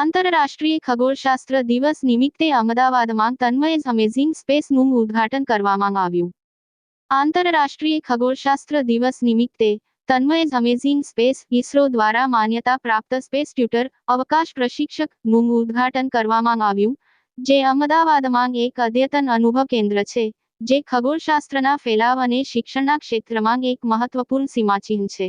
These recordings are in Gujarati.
આંતરરાષ્ટ્રીય ખગોળશાસ્ત્ર દિવસ નિમિત્તે અમદાવાદમાં તન્મય અમેઝિંગ સ્પેસનું ઉદ્ઘાટન કરવામાં આવ્યું. આંતરરાષ્ટ્રીય ખગોળશાસ્ત્ર દિવસ નિમિત્તે તન્મય અમેઝિંગ સ્પેસ ઇસરો દ્વારા માન્યતા પ્રાપ્ત સ્પેસ ટ્યુટર અવકાશ પ્રશિક્ષકનું ઉદ્ઘાટન કરવામાં આવ્યું, જે અમદાવાદમાં એક અદ્યતન અનુભવ કેન્દ્ર છે, જે ખગોળશાસ્ત્રના ફેલાવ અને શિક્ષણના ક્ષેત્રમાં એક મહત્વપૂર્ણ સીમાચિહ્ન છે.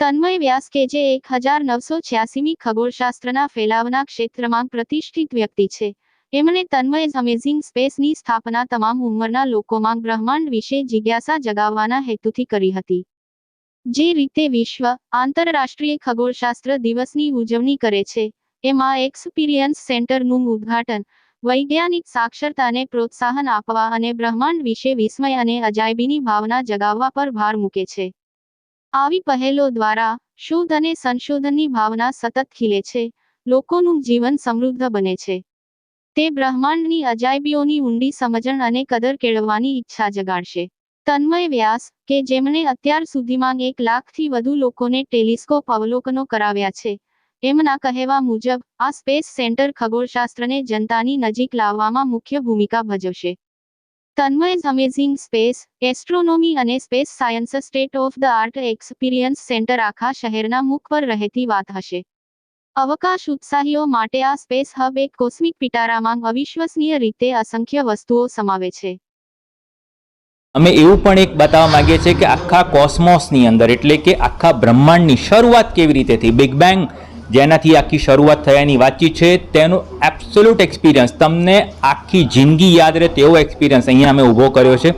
તન્મય વ્યાસ કે જે એક હજાર નવસો છ્યાસીમી ખગોળશાસ્ત્રના ફેલાવના ક્ષેત્રમાં પ્રતિષ્ઠિત વ્યક્તિ છે. એમણે તન્મય અમેઝિંગ સ્પેસની સ્થાપના તમામ ઉંમરના લોકોમાં બ્રહ્માંડ વિશે જિજ્ઞાસા જગાવવાના હેતુથી કરી હતી. જે રીતે વિશ્વ આંતરરાષ્ટ્રીય ખગોળશાસ્ત્ર દિવસની ઉજવણી કરે છે, એમાં એક્સપિરિયન્સ સેન્ટરનું ઉદ્ઘાટન, વૈજ્ઞાનિક સાક્ષરતાને પ્રોત્સાહન આપવા અને બ્રહ્માંડ વિશે વિસ્મય અને અજાયબીની ભાવના જગાવવા પર ભાર મૂકે છે. આવી પહેલો દ્વારા શોધ અને સંશોધનની ભાવના સતત ખીલે છે, લોકોનું જીવન સમૃદ્ધ બને છે. તે બ્રહ્માંડની અજાયબીઓની ઊંડી સમજણ અને કદર કેળવવાની ઈચ્છા જગાડશે. તન્મય વ્યાસ, કે જેમણે અત્યાર સુધીમાં એક લાખથી વધુ લોકોને ટેલિસ્કોપ અવલોકનો કરાવ્યા છે, એમના કહેવા મુજબ, આ સ્પેસ સેન્ટર ખગોળશાસ્ત્રને જનતાની નજીક લાવવામાં મુખ્ય ભૂમિકા ભજવશે. તન્મય અમેઝિંગ સ્પેસ એસ્ટ્રોનોમી અને space science state of the art experience centre આખા શહેરના મુખ પર રહેતી વાત હશે. અવકાશ ઉત્સાહીઓ માટે આ સ્પેસ હબ એક કોસ્મિક પિટારામાં અવિશ્વસનીય રીતે અસંખ્ય વસ્તુઓ સમાવે છે. અમે એવું પણ એક બતાવવા માંગીએ છીએ કે આખા કોસ્મોસની અંદર, એટલે કે આખા બ્રહ્માંડની શરૂઆત કેવી રીતે થઈ? બિગ બેંગ જેનાથી આખી શરૂઆત થયાની વાતચીત છે. તેનું એબ્સોલ્યુટ એક્સપિરિયન્સ તમને આખી જિંદગી યાદ રહે તેવો એક્સપિરિયન્સ અહીંયા અમે ઊભો કર્યો છે.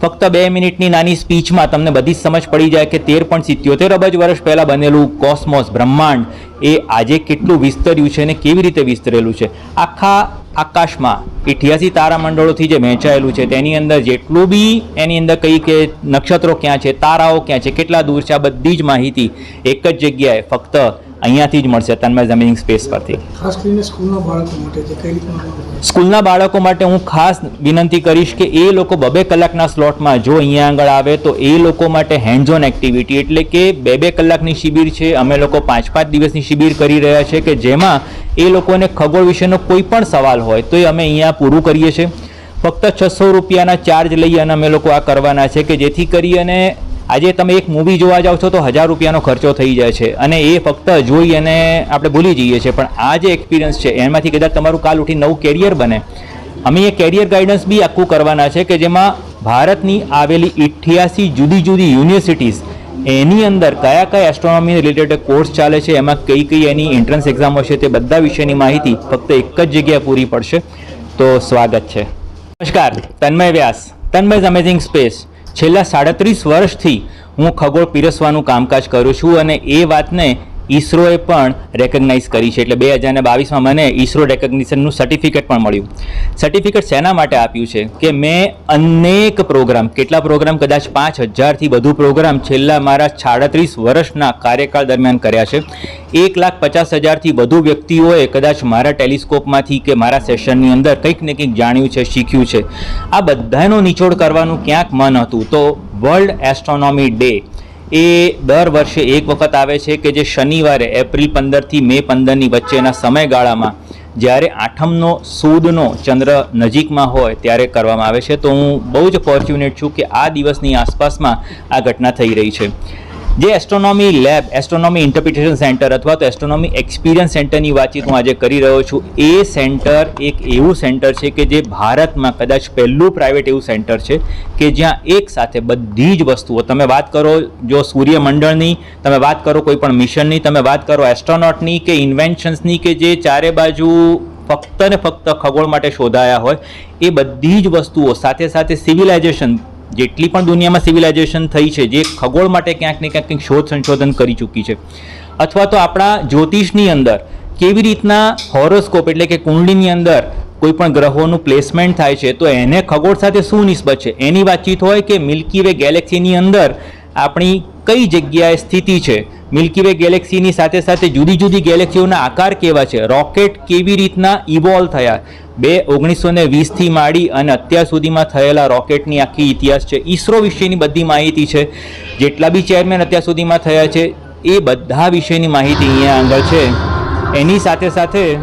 ફક્ત બે મિનિટની નાની સ્પીચમાં તમને બધી જ સમજ પડી જાય કે તેર પણ સિત્યોતેર અબજ વર્ષ પહેલાં બનેલું કોસ્મોસ બ્રહ્માંડ એ આજે કેટલું વિસ્તર્યું છે અને કેવી રીતે વિસ્તરેલું છે. આખા આકાશમાં અઠ્યાસી તારામંડળોથી જે વહેંચાયેલું છે તેની અંદર જેટલું બી એની અંદર કઈ કે નક્ષત્રો ક્યાં છે, તારાઓ ક્યાં છે, કેટલા દૂર છે, આ બધી જ માહિતી એક જ જગ્યાએ ફક્ત અહીંયાથી જ મળશે તન્મય જમીનિંગ સ્પેસ પરથી. ખાસ કરીને સ્કૂલના બાળકો માટે જે કઈ રીતના સ્કૂલના બાળકો માટે હું ખાસ વિનંતી કરીશ કે એ લોકો બબે કલાકના સ્લોટમાં જો અહીંયા આગળ આવે તો એ લોકો માટે હેન્ડઝોન ઓન એક્ટિવિટી એટલે કે બે બે કલાકની શિબિર છે. અમે લોકો પાંચ પાંચ દિવસની શિબિર કરી રહ્યા છે કે જેમાં એ લોકોને ખગોળ વિશેનો કોઈ પણ સવાલ હોય તો એ અમે અહીંયા પૂરું કરીએ છીએ. ફક્ત છસો રૂપિયાના ચાર્જ લઈ અને અમે લોકો આ કરવાના છે કે જેથી કરી અને આજે તમે એક મૂવી જોવા જાઓ છો તો હજાર રૂપિયાનો ખર્ચો થઈ જાય છે. અને એ ફક્ત જોઈ અને આપણે ભૂલી જઈએ છીએ. પણ આ જે એક્સપિરિયન્સ છે, એમાંથી કદાચ તમારું કાલ ઉઠી નવું કેરિયર બને. અમે એ કેરિયર ગાઈડન્સ બી આખું કરવાના છે કે જેમાં ભારતની આવેલી ઇઠ્યાસી જુદી જુદી યુનિવર્સિટીઝ એની અંદર કયા કયા એસ્ટ્રોનોમી રિલેટેડ કોર્સ ચાલે છે, એમાં કઈ કઈ એની એન્ટ્રન્સ એક્ઝામ હશે તે બધા વિશેની માહિતી ફક્ત એક જ જગ્યાએ પૂરી પડશે. તો સ્વાગત છે. નમસ્કાર, તન્મય વ્યાસ. તન્મય અમેઝિંગ સ્પેસ છેલ્લા સાડત્રીસ વર્ષથી હું ખગોળ પીરસવાનું કામકાજ કરું છું અને એ વાતને ઈસરોએ પણ રેકગ્નાઇઝ કરી છે. એટલે બે હજાર બાવીસમાં મને ઈસરો રેકગ્નિશનનું સર્ટિફિકેટ પણ મળ્યું. સર્ટિફિકેટ શેના માટે આપ્યું છે? કે મેં અનેક પ્રોગ્રામ કેટલા પ્રોગ્રામ કદાચ પાંચ હજારથી વધુ પ્રોગ્રામ છેલ્લા મારા સાડત્રીસ વર્ષના કાર્યકાળ દરમિયાન કર્યા છે. એક લાખ પચાસ હજારથી વધુ વ્યક્તિઓએ કદાચ મારા ટેલિસ્કોપમાંથી કે મારા સેશનની અંદર કંઈક ને કંઈક જાણ્યું છે, શીખ્યું છે. આ બધાનો નિચોડ કરવાનું ક્યાંક મન હતું. તો વર્લ્ડ એસ્ટ્રોનોમી ડે એ દર વર્ષે એક વખત આવે છે કે જે શનિવારે, એપ્રિલ પંદરથી મે પંદરની વચ્ચેના સમયગાળામાં જ્યારે આઠમનો, સૂદનો ચંદ્ર નજીકમાં હોય ત્યારે કરવામાં આવે છે. તો હું બહુ જ ફોર્ચ્યુનેટ છું કે આ દિવસની આસપાસમાં આ ઘટના થઈ રહી છે. જે astronomy lab astronomy interpretation centre અથવા તો એસ્ટ્રોનોમી એક્સપિરિયન્સ સેન્ટરની વાતચીત હું આજે કરી રહ્યો છું, એ સેન્ટર એક એવું સેન્ટર છે કે જે ભારતમાં કદાચ પહેલું પ્રાઇવેટ એવું સેન્ટર છે કે જ્યાં એક સાથે બધી જ વસ્તુઓ, તમે વાત કરો જો સૂર્યમંડળની, તમે વાત કરો કોઈ પણ મિશનની, તમે વાત કરો એસ્ટ્રોનોટની કે ઇન્વેન્શન્સની કે જે ચારે બાજુ ફક્ત ને ફક્ત ખગોળ માટે શોધાયા હોય, એ બધી જ વસ્તુઓ સાથે સાથે સિવિલાઇઝેશન જેટલી પણ દુનિયામાં સિવિલાઇઝેશન થઈ છે, જે ખગોળ માટે ક્યાંક ને ક્યાંક કંઈક શોધ સંશોધન કરી ચૂકી છે. અથવા તો આપણા જ્યોતિષની અંદર કેવી રીતના હોરોસ્કોપ એટલે કે કુંડલીની અંદર કોઈ પણ ગ્રહોનું પ્લેસમેન્ટ થાય છે, તો એને ખગોળ સાથે શું નિસ્બત છે? એની વાતચીત હોય કે મિલ્કી વે ગેલેક્સીની અંદર આપણી કઈ જગ્યાએ સ્થિતિ છે? મિલ્કી વે ગેલેક્સીની સાથે સાથે જુદી જુદી ગેલેક્સીઓના આકાર કેવા છે? રોકેટ કેવી રીતના ઇવોલ્વ થયા? બે ઓગણીસો ને વીસથી માંડી અને અત્યાર સુધીમાં થયેલા રોકેટની આખી ઇતિહાસ છે. ઈસરો વિશેની બધી માહિતી છે. જેટલા બી ચેરમેન અત્યાર સુધીમાં થયા છે, એ બધા વિશેની માહિતી અહીંયા આગળ છે. એની સાથે સાથે